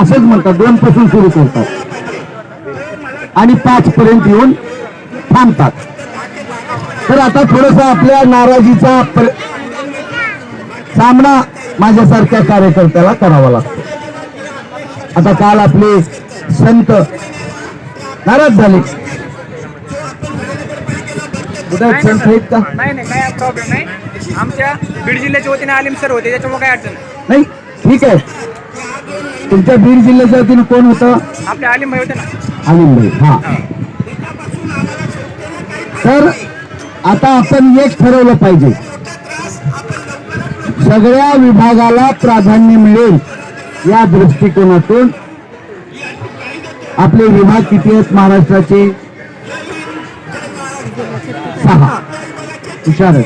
असंच म्हणतात दोन पासून सुरू करतात. आणि पाच पर्यंत येऊन थांबतात. तर आता थोडस आपल्या नाराजीचा सामना माझ्यासारख्या कार्यकर्त्याला करावा लागतो. आता काल आपले संत नाराज झाले. संत आहेत का? नाही नाही काय प्रॉब्लेम नाही. आमच्या बीड जिल्ह्याच्या वतीने आलिम सर होते त्याच्यामुळे काय अडचण नाही ठीक आहे. तुमच्या बीड जिल्ह्याच्या वतीनं कोण होतं? आपले आलिम भाई होते ना. आलिम भाई हा. तर आता आपण एक ठरवलं पाहिजे. सगळ्या विभागाला प्राधान्य मिळेल या दृष्टिकोनातून आपले विभाग किती आहेत? महाराष्ट्राचे सहा. हुशार.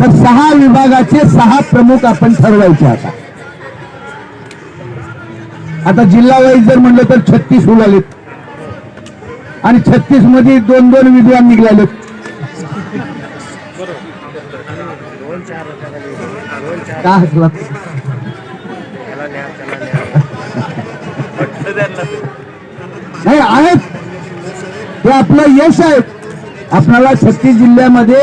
तर सहा विभागाचे सहा प्रमुख आपण ठरवायचे आता. आता जिल्हा वाईज जर म्हणलं तर छत्तीस उलालेत आणि छत्तीसमध्ये दोन दोन विद्वान निघाले नाही आहेत. हे आपलं यश आहे. आपल्याला छत्तीस जिल्ह्यामध्ये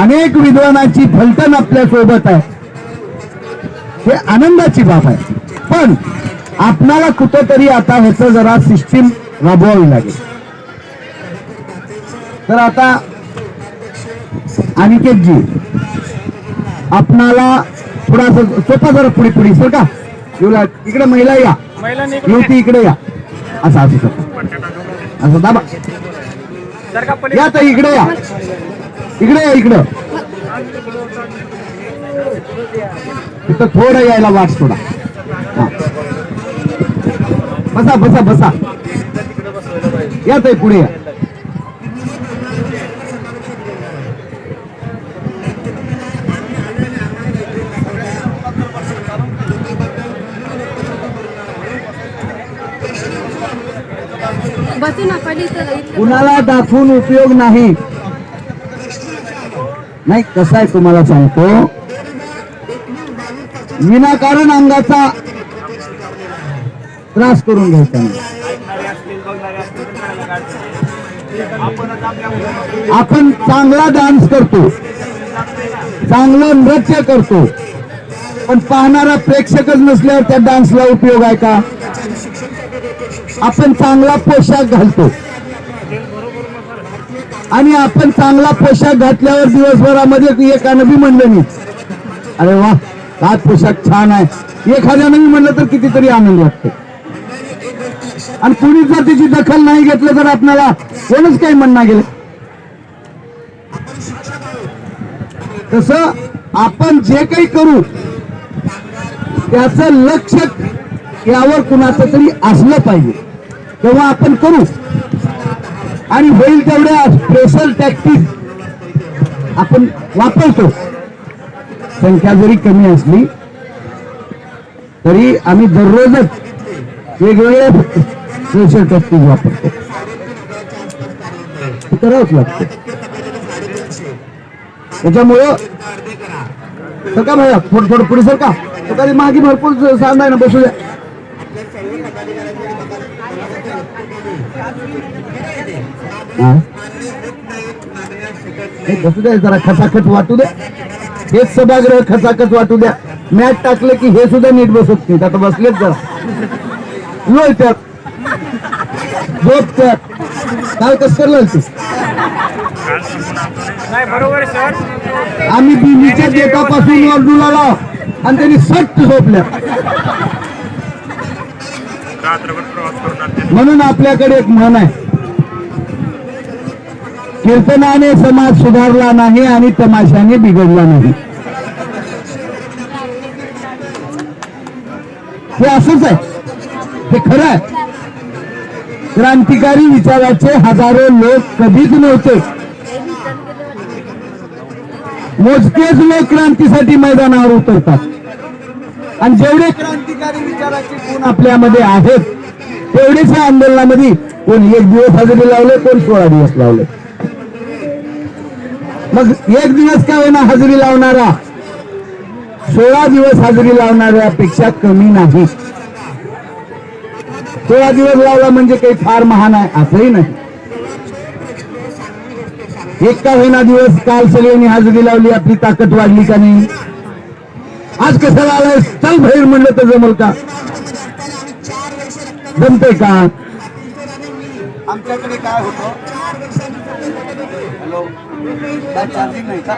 अनेक विद्वानाची फलटण आपल्यासोबत आहे. हे आनंदाची बाब आहे. पण आपणाला कुठंतरी आता ह्याचं जरा सिस्टीम राबवावी लागेल. तर आता अनिकेतजी आपणाला थोडासा सोपा जरा पुढे पुढे सर का? येऊला इकडे महिला या. युवती इकडे या. असं असं सर असं दाबा. या तर इकडे या. इकडे या इकडं. इथं थोडं यायला वाट थोडा हा. बसा बसा बसा. या ताई पुढे या. बसू ना पहिले इथं- इथं- कुणाला दाखवून उपयोग नाही? नाही कसं आहे तुम्हाला सांगतो? विनाकारण अंगाचा त्रास करून घ्यायचा नाही आपण चांगला डान्स करतो. चांगलं नृत्य करतो. पण पाहणारा प्रेक्षकच नसल्यावर त्या डान्सला उपयोग आहे का? आपण चांगला पोशाख घालतो. आणि आपण चांगला पोशाख घातल्यावर दिवसभरामध्ये एकानं बी म्हणलं नाही. अरे वा हा पोशाख छान आहे. एखाद्यानं बी म्हणलं तर कितीतरी आनंद वाटतो. आणि कुणी जर त्याची दखल नाही घेतलं तर आपल्याला कोणच काही म्हणणं गेलं. तस आपण जे काही करू त्याच लक्ष यावर कुणाचं तरी असलं पाहिजे. तेव्हा आपण करू. आणि होईल तेवढ्या स्पेशल टॅक्टिक आपण वापरतो. संख्या जरी कमी असली तरी आम्ही दररोजच वेगवेगळे सोशल टॅक्टिक वापरतो. करावंच लागतं. त्याच्यामुळं सर का भैया थोडं थोडं पुढे सर का? तो कधी मागे भरपूर सांगा आहे ना बसू द्या. बसू द्या जरा खचाखच वाटू द्या. हेच सभागृह खचाखच वाटू द्या. मॅट टाकलं की हे सुद्धा नीट बसत नाही आता बसलेच जरा. लोय त्यात. काय कस करलं तू नाही बरोबर सर आम्ही बिलीच्या देतापासून अर्जुनाला लाव आणि त्यांनी सट्ट झोपल्या. म्हणून आपल्याकडे एक म्हण आहे. कीर्तनाने समाज सुधारला नाही आणि तमाशाने बिघडला नाही. हे असंच आहे. हे खरं आहे. क्रांतिकारी विचाराचे हजारो लोक कधीच नव्हते. मोजकेच लोक क्रांतीसाठी मैदानावर उतरतात. आणि जेवढे क्रांतिकारी विचाराचे गुण आपल्यामध्ये आहेत तेवढेच या आंदोलनामध्ये कोण एक दिवस हजेरी लावले कोण सोळा दिवस लावले. मग एक दिवस का होईना हजेरी लावणारा? सोळा दिवस हजेरी लावणाऱ्यापेक्षा कमी नाही. सोळा दिवस लावला म्हणजे काही फार महान आहे असंही नाही. एक का होईना दिवस काल सगळ्यांनी हजेरी लावली आपली ताकद वाढली का नाही? आज कशाला आलाय चल बाहेर म्हणलं तर जमल का? जमतंय का? आमच्याकडे काय होतं? हॅलो? चार्जिंग नाही का?